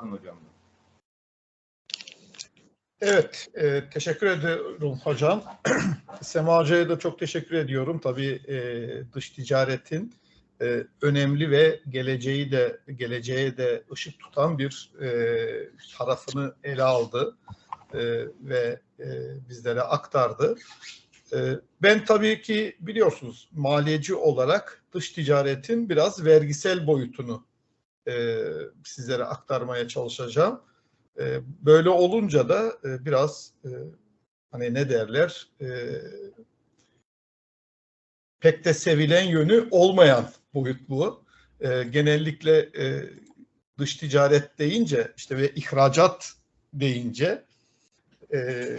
Adnan Hocam'dan. Evet, e, teşekkür ediyorum hocam. Sema Hoca'ya da çok teşekkür ediyorum. Tabii e, dış ticaretin e, önemli ve geleceği de geleceğe de ışık tutan bir e, tarafını ele aldı e, ve e, bizlere aktardı. E, ben tabii ki biliyorsunuz maliyeci olarak dış ticaretin biraz vergisel boyutunu e, sizlere aktarmaya çalışacağım. E, böyle olunca da e, biraz e, hani ne derler e, pek de sevilen yönü olmayan boyut bu. E, genellikle e, dış ticaret deyince işte ve ihracat deyince e,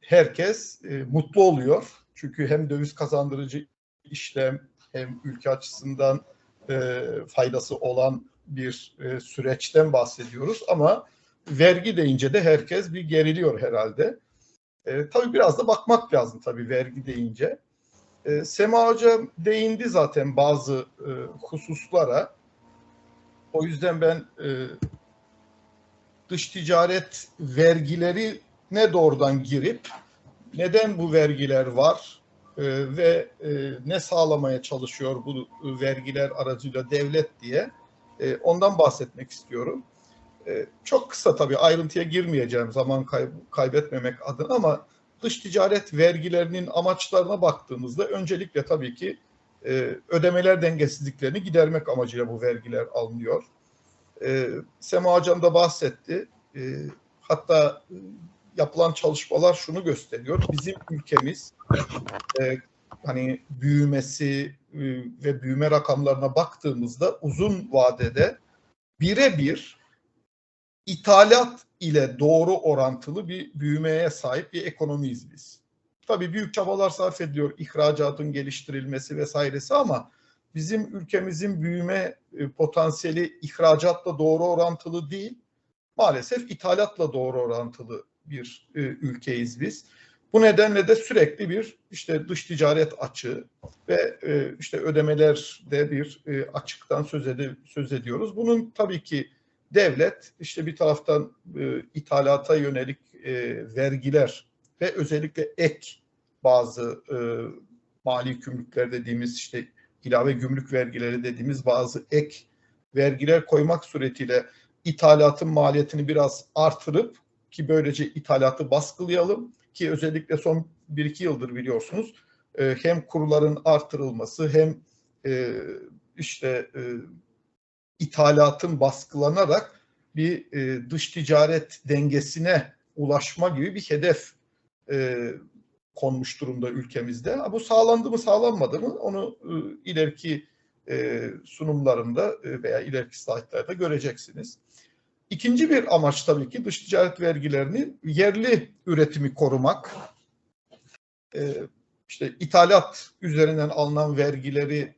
herkes e, mutlu oluyor. Çünkü hem döviz kazandırıcı işlem hem ülke açısından e, faydası olan bir e, süreçten bahsediyoruz ama vergi deyince de herkes bir geriliyor herhalde. E, tabii biraz da bakmak lazım tabii vergi deyince. E, Sema Hoca değindi zaten bazı e, hususlara. O yüzden ben e, dış ticaret vergileri ne doğrudan girip neden bu vergiler var e, ve e, ne sağlamaya çalışıyor bu vergiler aracıyla devlet diye e, ondan bahsetmek istiyorum. E, çok kısa tabii ayrıntıya girmeyeceğim zaman kay- kaybetmemek adına ama dış ticaret vergilerinin amaçlarına baktığımızda öncelikle tabii ki e, ödemeler dengesizliklerini gidermek amacıyla bu vergiler alınıyor. E, Sema Hocam da bahsetti. E, hatta e, yapılan çalışmalar şunu gösteriyor. Bizim ülkemiz e, hani büyümesi e, ve büyüme rakamlarına baktığımızda uzun vadede birebir ithalat ile doğru orantılı bir büyümeye sahip bir ekonomiyiz biz. Tabii büyük çabalar sarf ediliyor ihracatın geliştirilmesi vesairesi ama bizim ülkemizin büyüme e, potansiyeli ihracatla doğru orantılı değil. Maalesef ithalatla doğru orantılı bir e, ülkeyiz biz. Bu nedenle de sürekli bir işte dış ticaret açığı ve e, işte ödemelerde bir e, açıktan söz, ed- söz ediyoruz. Bunun tabii ki devlet işte bir taraftan e, ithalata yönelik e, vergiler ve özellikle ek bazı e, mali gümrükler dediğimiz işte ilave gümrük vergileri dediğimiz bazı ek vergiler koymak suretiyle ithalatın maliyetini biraz artırıp ki böylece ithalatı baskılayalım ki özellikle son 1-2 yıldır biliyorsunuz e, hem kurların artırılması hem e, işte e, ithalatın baskılanarak bir e, dış ticaret dengesine ulaşma gibi bir hedef e, konmuş durumda ülkemizde. Bu sağlandı mı sağlanmadı mı onu e, ileriki e, sunumlarımda e, veya ileriki slaytlarda göreceksiniz. İkinci bir amaç tabii ki dış ticaret vergilerini yerli üretimi korumak. E, işte ithalat üzerinden alınan vergileri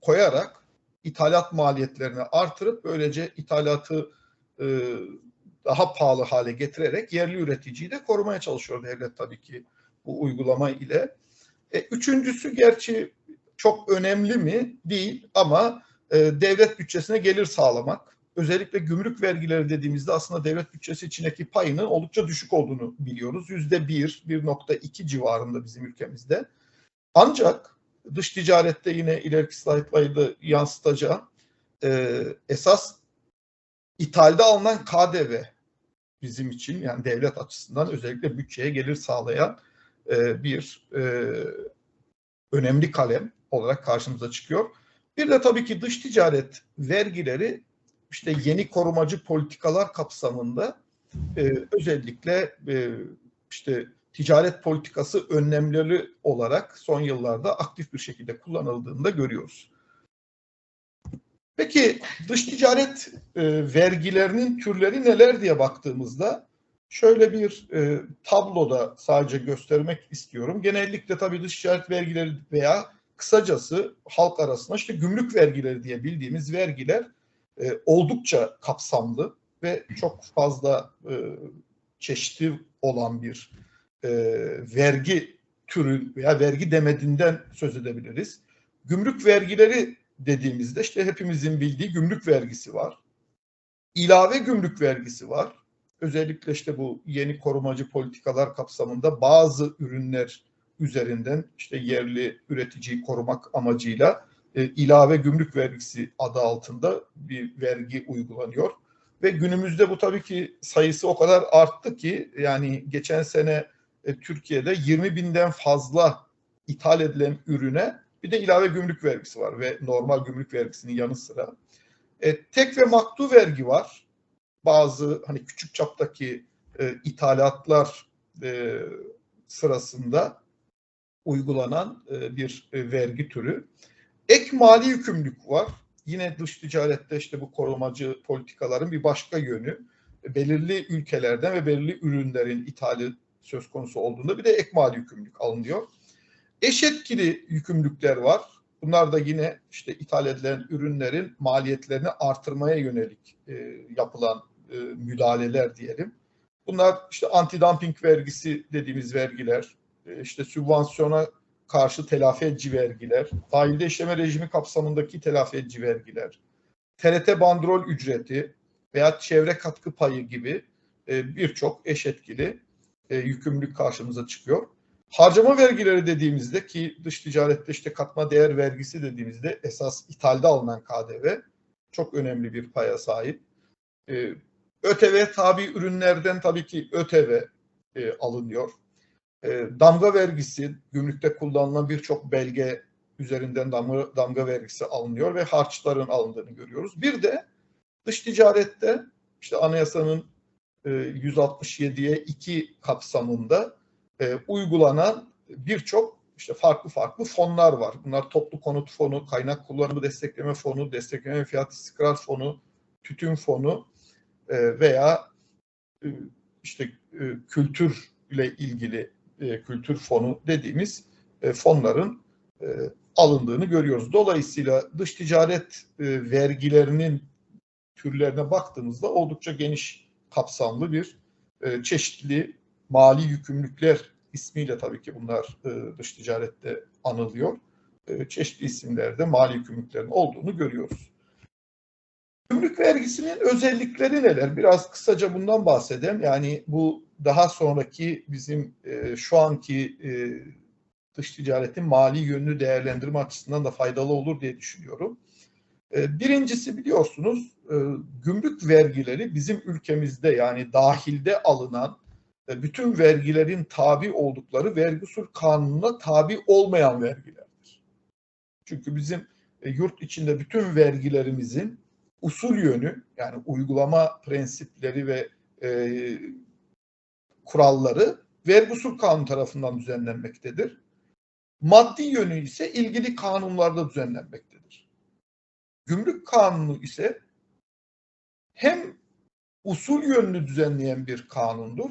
koyarak ithalat maliyetlerini artırıp böylece ithalatı e, daha pahalı hale getirerek yerli üreticiyi de korumaya çalışıyor devlet tabii ki bu uygulama ile. E, üçüncüsü gerçi çok önemli mi? Değil ama e, devlet bütçesine gelir sağlamak. Özellikle gümrük vergileri dediğimizde aslında devlet bütçesi içindeki payının oldukça düşük olduğunu biliyoruz. Yüzde bir, 1.2 civarında bizim ülkemizde. Ancak dış ticarette yine ileriki slaytlarda yansıtacağım. E, esas ithalde alınan KDV bizim için yani devlet açısından özellikle bütçeye gelir sağlayan e, bir e, önemli kalem olarak karşımıza çıkıyor. Bir de tabii ki dış ticaret vergileri işte yeni korumacı politikalar kapsamında e, özellikle e, işte ticaret politikası önlemleri olarak son yıllarda aktif bir şekilde kullanıldığını da görüyoruz. Peki dış ticaret e, vergilerinin türleri neler diye baktığımızda şöyle bir e, tabloda sadece göstermek istiyorum. Genellikle tabii dış ticaret vergileri veya kısacası halk arasında işte gümrük vergileri diye bildiğimiz vergiler e, oldukça kapsamlı ve çok fazla e, çeşitli olan bir e, vergi türü veya vergi demedinden söz edebiliriz. Gümrük vergileri dediğimizde işte hepimizin bildiği gümrük vergisi var. ilave gümrük vergisi var. Özellikle işte bu yeni korumacı politikalar kapsamında bazı ürünler üzerinden işte yerli üreticiyi korumak amacıyla e, ilave gümrük vergisi adı altında bir vergi uygulanıyor. Ve günümüzde bu tabii ki sayısı o kadar arttı ki yani geçen sene e, Türkiye'de 20 binden fazla ithal edilen ürüne bir de ilave gümrük vergisi var ve normal gümrük vergisinin yanı sıra. E, tek ve maktu vergi var. Bazı hani küçük çaptaki e, ithalatlar e, sırasında uygulanan e, bir e, vergi türü. Ek mali yükümlülük var. Yine dış ticarette işte bu korumacı politikaların bir başka yönü. Belirli ülkelerden ve belirli ürünlerin ithali söz konusu olduğunda bir de ek mali yükümlülük alınıyor. Eş etkili yükümlülükler var. Bunlar da yine işte ithal edilen ürünlerin maliyetlerini artırmaya yönelik e, yapılan e, müdahaleler diyelim. Bunlar işte anti-dumping vergisi dediğimiz vergiler, e, işte sübvansiyona karşı telafi edici vergiler, dahilde işleme rejimi kapsamındaki telafi edici vergiler, TRT bandrol ücreti veya çevre katkı payı gibi e, birçok eş etkili e, yükümlülük karşımıza çıkıyor. Harcama vergileri dediğimizde ki dış ticarette işte katma değer vergisi dediğimizde esas ithalde alınan KDV çok önemli bir paya sahip. E, ÖTV tabi ürünlerden tabii ki ÖTV e, alınıyor. E, damga vergisi, gümrükte kullanılan birçok belge üzerinden damga, damga vergisi alınıyor ve harçların alındığını görüyoruz. Bir de dış ticarette işte anayasanın e, 167'ye 2 kapsamında e, uygulanan birçok işte farklı farklı fonlar var. Bunlar toplu konut fonu, kaynak kullanımı destekleme fonu, destekleme fiyat istikrar fonu, tütün fonu e, veya e, işte e, kültür ile ilgili e, kültür fonu dediğimiz e, fonların e, alındığını görüyoruz. Dolayısıyla dış ticaret vergilerinin türlerine baktığımızda oldukça geniş kapsamlı bir çeşitli mali yükümlülükler ismiyle tabii ki bunlar dış ticarette anılıyor. Çeşitli isimlerde mali yükümlülüklerin olduğunu görüyoruz. Gümrük vergisinin özellikleri neler? Biraz kısaca bundan bahsedeyim. Yani bu daha sonraki bizim e, şu anki e, dış ticaretin mali yönünü değerlendirme açısından da faydalı olur diye düşünüyorum. E, birincisi biliyorsunuz e, gümrük vergileri bizim ülkemizde yani dahilde alınan e, bütün vergilerin tabi oldukları vergi usul kanununa tabi olmayan vergilerdir. Çünkü bizim e, yurt içinde bütün vergilerimizin usul yönü yani uygulama prensipleri ve e, kuralları vergi usul kanunu tarafından düzenlenmektedir. Maddi yönü ise ilgili kanunlarda düzenlenmektedir. Gümrük kanunu ise hem usul yönünü düzenleyen bir kanundur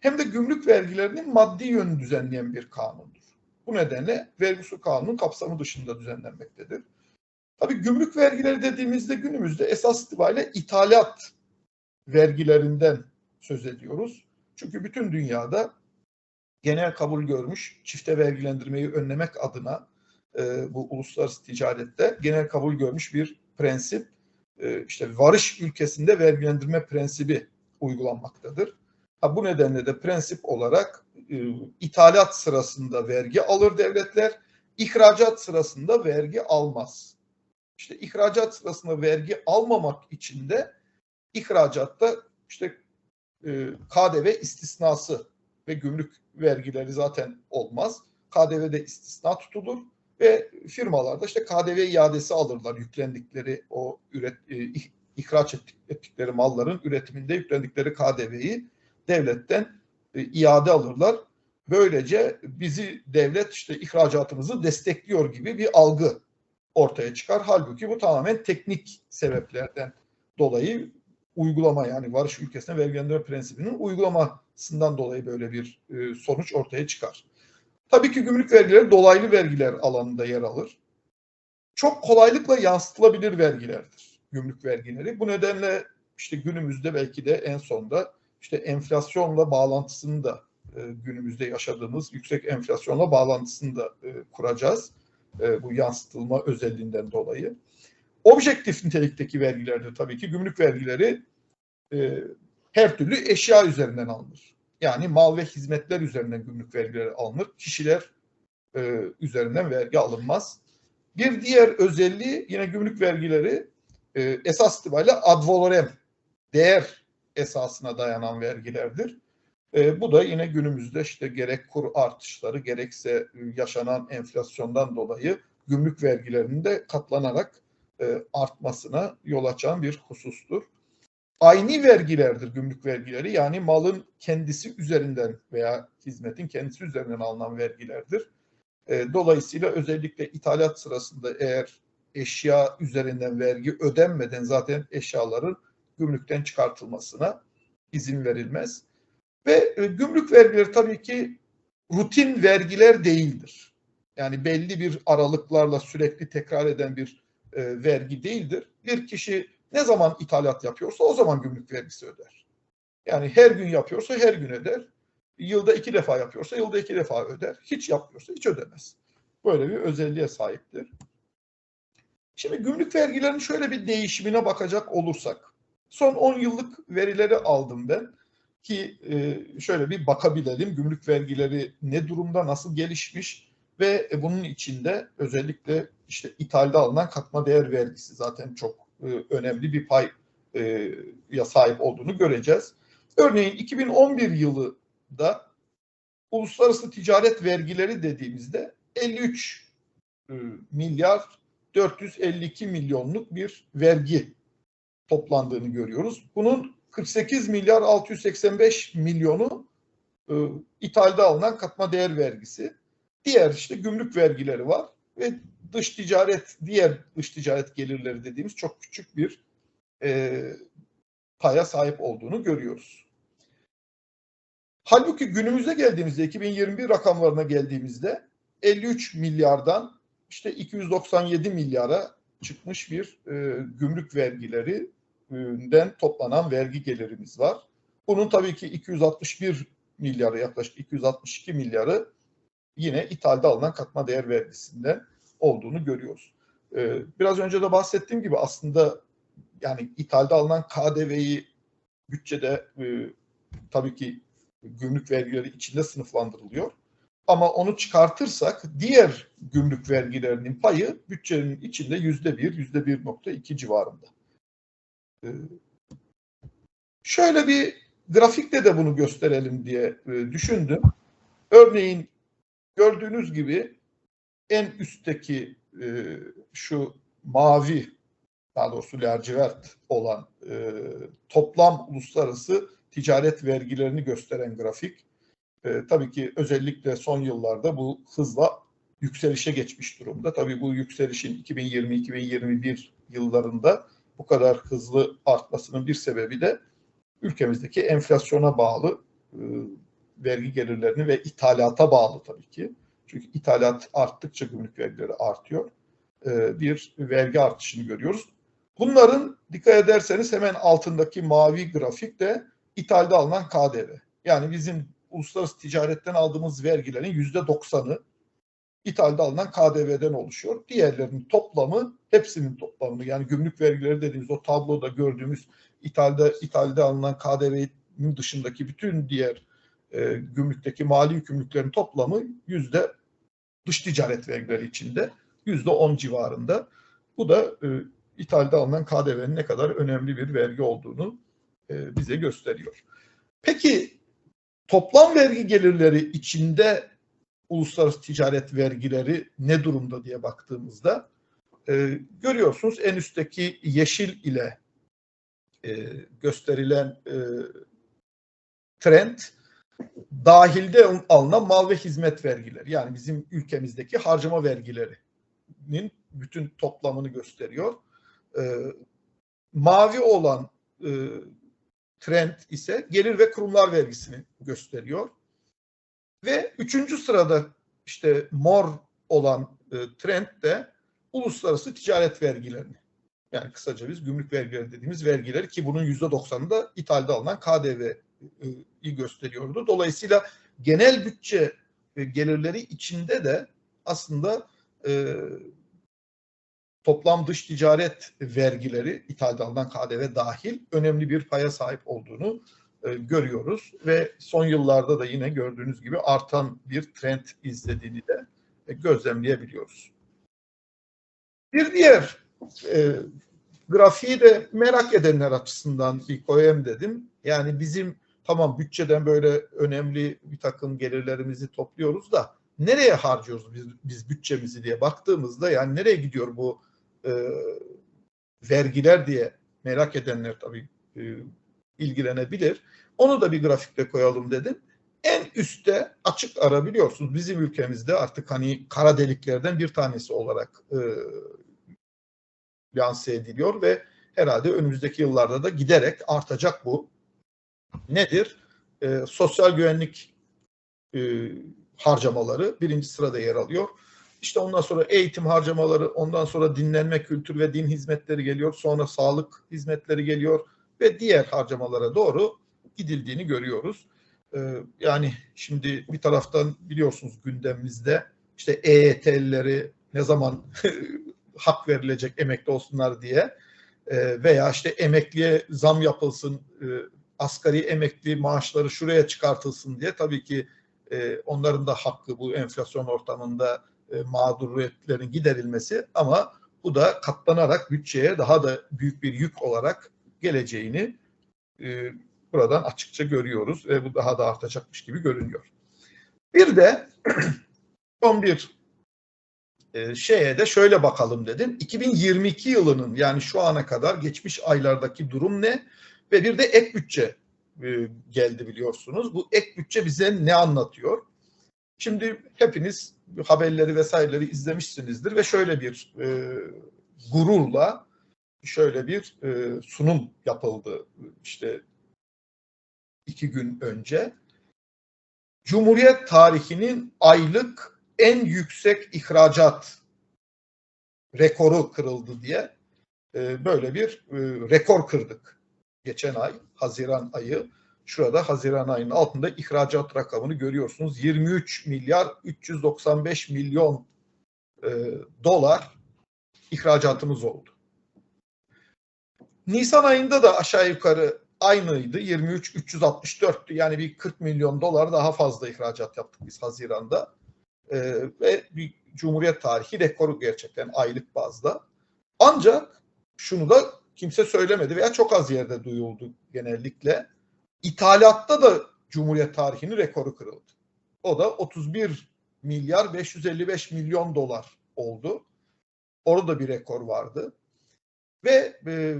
hem de gümrük vergilerinin maddi yönünü düzenleyen bir kanundur. Bu nedenle vergi kanunun kapsamı dışında düzenlenmektedir. Tabii gümrük vergileri dediğimizde günümüzde esas itibariyle ithalat vergilerinden söz ediyoruz. Çünkü bütün dünyada genel kabul görmüş çifte vergilendirmeyi önlemek adına e, bu uluslararası ticarette genel kabul görmüş bir prensip. E, işte varış ülkesinde vergilendirme prensibi uygulanmaktadır. Ha, bu nedenle de prensip olarak e, ithalat sırasında vergi alır devletler, ihracat sırasında vergi almaz. İşte ihracat sırasında vergi almamak için de ihracatta işte e, KDV istisnası ve gümrük vergileri zaten olmaz. KDV'de istisna tutulur ve firmalarda işte KDV iadesi alırlar yüklendikleri o üret, e, ihraç ettikleri malların üretiminde yüklendikleri KDV'yi devletten e, iade alırlar. Böylece bizi devlet işte ihracatımızı destekliyor gibi bir algı ortaya çıkar. Halbuki bu tamamen teknik sebeplerden dolayı uygulama yani varış ülkesine vergilendirme prensibinin uygulamasından dolayı böyle bir e, sonuç ortaya çıkar. Tabii ki gümrük vergileri dolaylı vergiler alanında yer alır. Çok kolaylıkla yansıtılabilir vergilerdir gümrük vergileri. Bu nedenle işte günümüzde belki de en sonda işte enflasyonla bağlantısını da e, günümüzde yaşadığımız yüksek enflasyonla bağlantısını da e, kuracağız. E, bu yansıtılma özelliğinden dolayı. Objektif nitelikteki vergilerde tabii ki gümrük vergileri e, her türlü eşya üzerinden alınır. Yani mal ve hizmetler üzerinden gümrük vergileri alınır. Kişiler e, üzerinden vergi alınmaz. Bir diğer özelliği yine gümrük vergileri e, esas itibariyle ad valorem, değer esasına dayanan vergilerdir. E, bu da yine günümüzde işte gerek kur artışları gerekse yaşanan enflasyondan dolayı gümrük vergilerinin de katlanarak e, artmasına yol açan bir husustur. Aynı vergilerdir gümrük vergileri yani malın kendisi üzerinden veya hizmetin kendisi üzerinden alınan vergilerdir. E, dolayısıyla özellikle ithalat sırasında eğer eşya üzerinden vergi ödenmeden zaten eşyaların gümrükten çıkartılmasına izin verilmez. Ve e, gümrük vergileri tabii ki rutin vergiler değildir. Yani belli bir aralıklarla sürekli tekrar eden bir e, vergi değildir. Bir kişi ne zaman ithalat yapıyorsa o zaman gümrük vergisi öder. Yani her gün yapıyorsa her gün öder. Yılda iki defa yapıyorsa yılda iki defa öder. Hiç yapmıyorsa hiç ödemez. Böyle bir özelliğe sahiptir. Şimdi gümrük vergilerinin şöyle bir değişimine bakacak olursak. Son 10 yıllık verileri aldım ben ki e, şöyle bir bakabilelim gümrük vergileri ne durumda nasıl gelişmiş ve bunun içinde özellikle işte ithalde alınan katma değer vergisi zaten çok e, önemli bir pay e, ya sahip olduğunu göreceğiz. Örneğin 2011 yılında uluslararası ticaret vergileri dediğimizde 53 e, milyar 452 milyonluk bir vergi toplandığını görüyoruz. Bunun 48 milyar 685 milyonu e, ithalde alınan katma değer vergisi. Diğer işte gümrük vergileri var ve dış ticaret, diğer dış ticaret gelirleri dediğimiz çok küçük bir e, paya sahip olduğunu görüyoruz. Halbuki günümüze geldiğimizde 2021 rakamlarına geldiğimizde 53 milyardan işte 297 milyara çıkmış bir e, gümrük vergilerinden toplanan vergi gelirimiz var. Bunun tabii ki 261 milyarı yaklaşık 262 milyarı yine ithalde alınan katma değer vergisinden olduğunu görüyoruz. Ee, biraz önce de bahsettiğim gibi aslında yani ithalde alınan KDV'yi bütçede e, tabii ki gümrük vergileri içinde sınıflandırılıyor. Ama onu çıkartırsak diğer gümrük vergilerinin payı bütçenin içinde yüzde bir, yüzde bir nokta iki civarında. Ee, şöyle bir grafikte de bunu gösterelim diye e, düşündüm. Örneğin gördüğünüz gibi en üstteki e, şu mavi daha doğrusu lacivert olan e, toplam uluslararası ticaret vergilerini gösteren grafik. E, tabii ki özellikle son yıllarda bu hızla yükselişe geçmiş durumda. Tabii bu yükselişin 2020-2021 yıllarında bu kadar hızlı artmasının bir sebebi de ülkemizdeki enflasyona bağlı e, vergi gelirlerini ve ithalata bağlı tabii ki. Çünkü ithalat arttıkça gümrük vergileri artıyor. E, bir vergi artışını görüyoruz. Bunların dikkat ederseniz hemen altındaki mavi grafik de ithalde alınan KDV. Yani bizim uluslararası ticaretten aldığımız vergilerin yüzde doksanı ithalde alınan KDV'den oluşuyor. Diğerlerinin toplamı hepsinin toplamı yani gümrük vergileri dediğimiz o tabloda gördüğümüz ithalde ithalde alınan KDV'nin dışındaki bütün diğer e, gümrükteki mali yükümlülüklerin toplamı yüzde dış ticaret vergileri içinde yüzde on civarında. Bu da e, ithalde alınan KDV'nin ne kadar önemli bir vergi olduğunu e, bize gösteriyor. Peki toplam vergi gelirleri içinde uluslararası ticaret vergileri ne durumda diye baktığımızda e, görüyorsunuz en üstteki yeşil ile e, gösterilen e, trend dahilde alınan mal ve hizmet vergileri yani bizim ülkemizdeki harcama vergilerinin bütün toplamını gösteriyor. Ee, mavi olan e, trend ise gelir ve kurumlar vergisini gösteriyor. Ve üçüncü sırada işte mor olan e, trend de uluslararası ticaret vergilerini. Yani kısaca biz gümrük vergileri dediğimiz vergileri ki bunun yüzde doksanında ithalde alınan KDV gösteriyordu. Dolayısıyla genel bütçe gelirleri içinde de aslında e, toplam dış ticaret vergileri ithalden KDV dahil önemli bir paya sahip olduğunu e, görüyoruz ve son yıllarda da yine gördüğünüz gibi artan bir trend izlediğini de e, gözlemleyebiliyoruz. Bir diğer e, grafiği de merak edenler açısından bir koyayım dedim. Yani bizim tamam bütçeden böyle önemli bir takım gelirlerimizi topluyoruz da nereye harcıyoruz biz, biz bütçemizi diye baktığımızda yani nereye gidiyor bu e, vergiler diye merak edenler tabii e, ilgilenebilir. Onu da bir grafikte koyalım dedim. En üstte açık ara biliyorsunuz bizim ülkemizde artık hani kara deliklerden bir tanesi olarak e, lanse ediliyor ve herhalde önümüzdeki yıllarda da giderek artacak bu. Nedir? E, sosyal güvenlik e, harcamaları birinci sırada yer alıyor. İşte ondan sonra eğitim harcamaları, ondan sonra dinlenme kültür ve din hizmetleri geliyor. Sonra sağlık hizmetleri geliyor ve diğer harcamalara doğru gidildiğini görüyoruz. Ee, yani şimdi bir taraftan biliyorsunuz gündemimizde işte EYT'lileri ne zaman hak verilecek emekli olsunlar diye e, veya işte emekliye zam yapılsın, e, asgari emekli maaşları şuraya çıkartılsın diye tabii ki e, onların da hakkı bu enflasyon ortamında e, mağduriyetlerin giderilmesi ama bu da katlanarak bütçeye daha da büyük bir yük olarak geleceğini e, buradan açıkça görüyoruz ve bu daha da artacakmış gibi görünüyor. Bir de son bir e, şeye de şöyle bakalım dedim. 2022 yılının yani şu ana kadar geçmiş aylardaki durum ne? Ve bir de ek bütçe e, geldi biliyorsunuz. Bu ek bütçe bize ne anlatıyor? Şimdi hepiniz haberleri vesaireleri izlemişsinizdir ve şöyle bir e, gururla şöyle bir e, sunum yapıldı işte iki gün önce. Cumhuriyet tarihinin aylık en yüksek ihracat rekoru kırıldı diye e, böyle bir e, rekor kırdık geçen ay Haziran ayı Şurada Haziran ayının altında ihracat rakamını görüyorsunuz. 23 milyar 395 milyon e, dolar ihracatımız oldu. Nisan ayında da aşağı yukarı aynıydı. 23 364'tü. Yani bir 40 milyon dolar daha fazla ihracat yaptık biz Haziran'da. E, ve bir Cumhuriyet tarihi rekoru gerçekten aylık bazda. Ancak şunu da kimse söylemedi veya çok az yerde duyuldu genellikle. İthalatta da Cumhuriyet tarihinin rekoru kırıldı. O da 31 milyar 555 milyon dolar oldu. Orada bir rekor vardı. Ve e,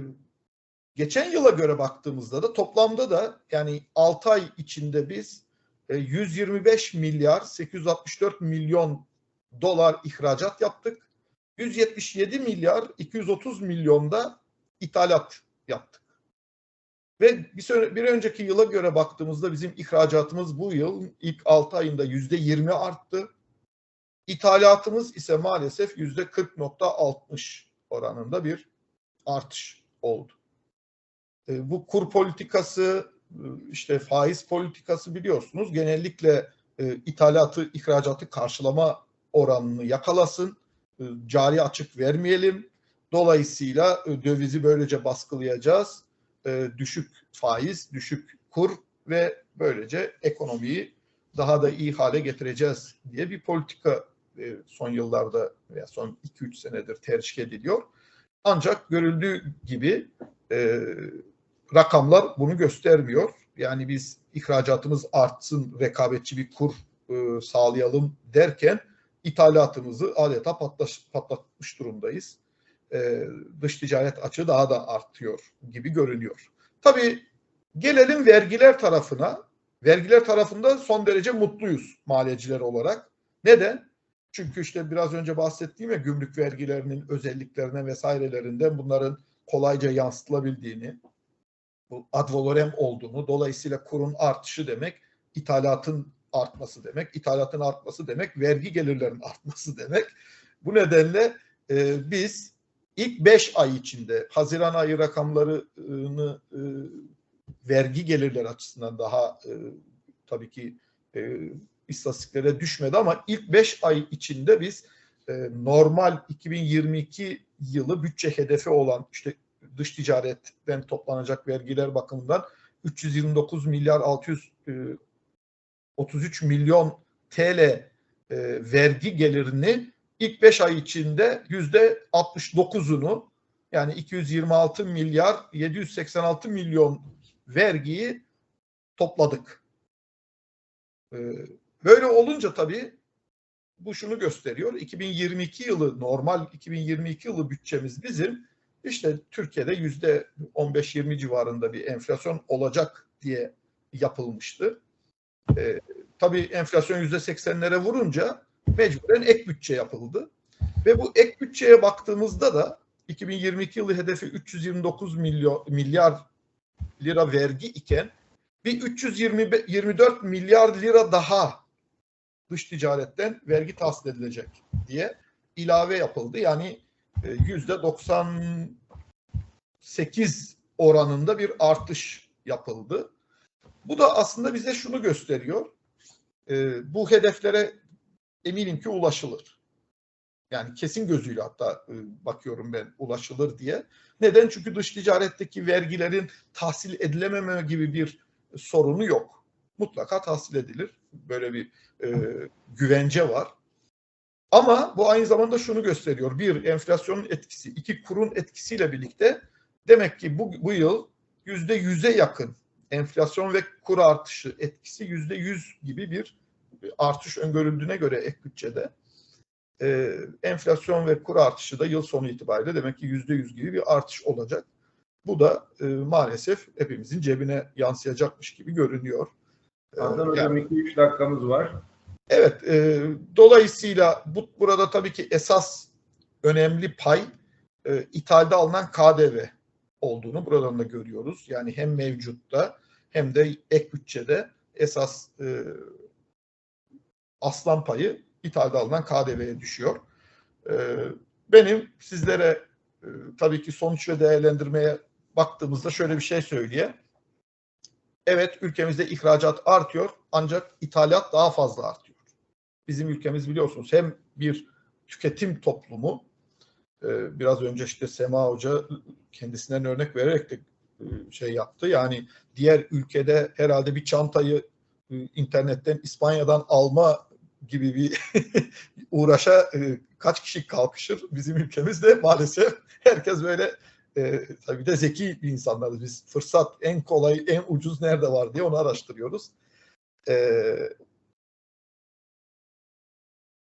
geçen yıla göre baktığımızda da toplamda da yani 6 ay içinde biz e, 125 milyar 864 milyon dolar ihracat yaptık. 177 milyar 230 milyonda ithalat yaptık. Ve bir, bir önceki yıla göre baktığımızda bizim ihracatımız bu yıl ilk 6 ayında yüzde 20 arttı. İthalatımız ise maalesef yüzde 40.60 oranında bir artış oldu. E, bu kur politikası, işte faiz politikası biliyorsunuz genellikle e, ithalatı, ihracatı karşılama oranını yakalasın. E, cari açık vermeyelim. Dolayısıyla e, dövizi böylece baskılayacağız e, düşük faiz, düşük kur ve böylece ekonomiyi daha da iyi hale getireceğiz diye bir politika e, son yıllarda veya son 2-3 senedir tercih ediliyor. Ancak görüldüğü gibi rakamlar bunu göstermiyor. Yani biz ihracatımız artsın, rekabetçi bir kur sağlayalım derken ithalatımızı adeta patlatmış durumdayız e, dış ticaret açığı daha da artıyor gibi görünüyor. Tabii gelelim vergiler tarafına. Vergiler tarafında son derece mutluyuz maliyeciler olarak. Neden? Çünkü işte biraz önce bahsettiğim ya gümrük vergilerinin özelliklerine vesairelerinden bunların kolayca yansıtılabildiğini, bu ad valorem olduğunu, dolayısıyla kurun artışı demek ithalatın artması demek, ithalatın artması demek vergi gelirlerinin artması demek. Bu nedenle e, biz ilk 5 ay içinde Haziran ayı rakamlarını e, vergi gelirler açısından daha e, tabii ki e, istatistiklere düşmedi ama ilk 5 ay içinde biz e, normal 2022 yılı bütçe hedefi olan işte dış ticaretten toplanacak vergiler bakımından 329 milyar 633 milyon TL e, vergi gelirini ilk 5 ay içinde yüzde 69'unu yani 226 milyar 786 milyon vergiyi topladık. E, böyle olunca tabii bu şunu gösteriyor. 2022 yılı normal 2022 yılı bütçemiz bizim işte Türkiye'de yüzde 15-20 civarında bir enflasyon olacak diye yapılmıştı. Ee, tabii enflasyon yüzde 80'lere vurunca mecburen ek bütçe yapıldı. Ve bu ek bütçeye baktığımızda da 2022 yılı hedefi 329 milyon milyar lira vergi iken bir 324 milyar lira daha dış ticaretten vergi tahsil edilecek diye ilave yapıldı. Yani e, yüzde 98 oranında bir artış yapıldı. Bu da aslında bize şunu gösteriyor. E, bu hedeflere eminim ki ulaşılır. Yani kesin gözüyle hatta e, bakıyorum ben ulaşılır diye. Neden? Çünkü dış ticaretteki vergilerin tahsil edilememe gibi bir sorunu yok. Mutlaka tahsil edilir. Böyle bir e, güvence var. Ama bu aynı zamanda şunu gösteriyor. Bir, enflasyonun etkisi. iki kurun etkisiyle birlikte demek ki bu, bu yıl yüzde yüze yakın enflasyon ve kur artışı etkisi yüzde yüz gibi bir artış öngörüldüğüne göre ek bütçede e, enflasyon ve kur artışı da yıl sonu itibariyle demek ki yüzde yüz gibi bir artış olacak. Bu da e, maalesef hepimizin cebine yansıyacakmış gibi görünüyor. E, Hasan Hocam 2-3 dakikamız var. Evet, e, dolayısıyla bu burada tabii ki esas önemli pay e, ithalde alınan KDV olduğunu buradan da görüyoruz. Yani hem mevcutta hem de ek bütçede esas e, aslan payı ithalde alınan KDV'ye düşüyor. E, benim sizlere e, tabii ki sonuç ve değerlendirmeye baktığımızda şöyle bir şey söyleyeyim. Evet ülkemizde ihracat artıyor ancak ithalat daha fazla artıyor. Bizim ülkemiz biliyorsunuz hem bir tüketim toplumu e, biraz önce işte Sema Hoca kendisinden örnek vererek de e, şey yaptı. Yani diğer ülkede herhalde bir çantayı internetten İspanya'dan alma gibi bir uğraşa kaç kişi kalkışır. Bizim ülkemizde maalesef herkes böyle e, tabii de zeki bir insanlarız biz. Fırsat en kolay, en ucuz nerede var diye onu araştırıyoruz. E,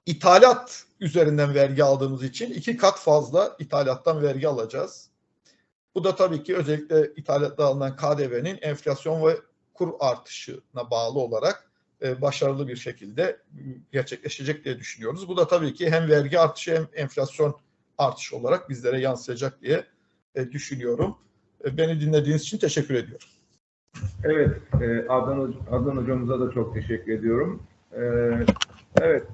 ithalat üzerinden vergi aldığımız için iki kat fazla ithalattan vergi alacağız. Bu da tabii ki özellikle ithalatta alınan KDV'nin enflasyon ve kur artışına bağlı olarak e, başarılı bir şekilde gerçekleşecek diye düşünüyoruz. Bu da tabii ki hem vergi artışı hem enflasyon artışı olarak bizlere yansıyacak diye e, düşünüyorum. E, beni dinlediğiniz için teşekkür ediyorum. Evet, e, Adnan, Adnan hocamıza da çok teşekkür ediyorum. E, evet,